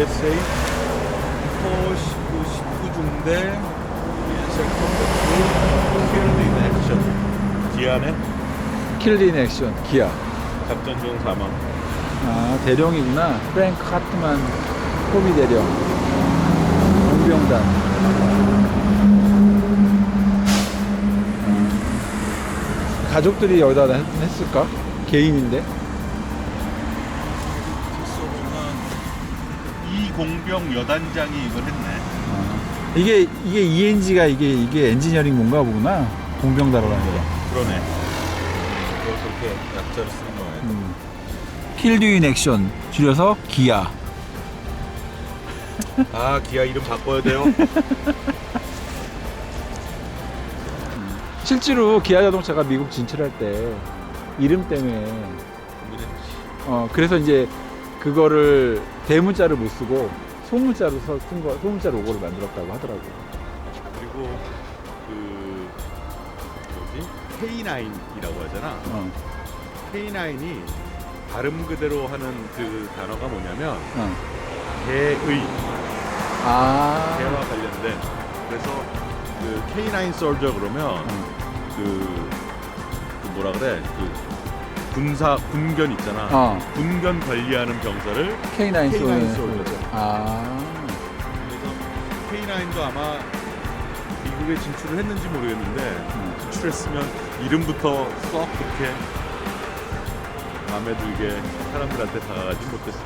USA 포시 19 중대 킬드 액션 기아네 킬린 액션 기아. 작전 중 사망 아 대령이구나. 프랭크 하트만 호비 대령. 용병단. 아, 가족들이 여기다 했- 했을까? 개인인데? 공병 여단장이 이걸 했네 아, 이게 이게 ENG가 이게 이게 엔지니어링 뭔가 보구나. 공병 다루라는 게. 그러네 그래서 그렇게 약자를 쓰는 거네 음. 킬듀인 액션 줄여서 기아. 아 기아 이름 바꿔야 돼요? 실제로 기아 자동차가 미국 진출할 때 이름 때문에 어 그래서 이제 그거를 대문자를 못 쓰고 소문자로 써- 쓴 거, 소문자 로고를 만들었다고 하더라고. 그리고 그 뭐지? K9이라고 하잖아. 어, K9이 발음 그대로 하는 그 단어가 뭐냐면 어. 개의. 아, 개와 관련된. 그래서 그 K9 솔저 그러면 어. 그, 그 뭐라 그래? 그 군사 군견 있잖아. 어, 군견 관리하는 병사를 K9 K9 쏘는 솔저. 아, 그래서 K9도 아마 미국에 진출을 했는지 모르겠는데 음. 진출했으면 이름부터 썩 그렇게 마음에 들게 사람들한테 다가가지 못했을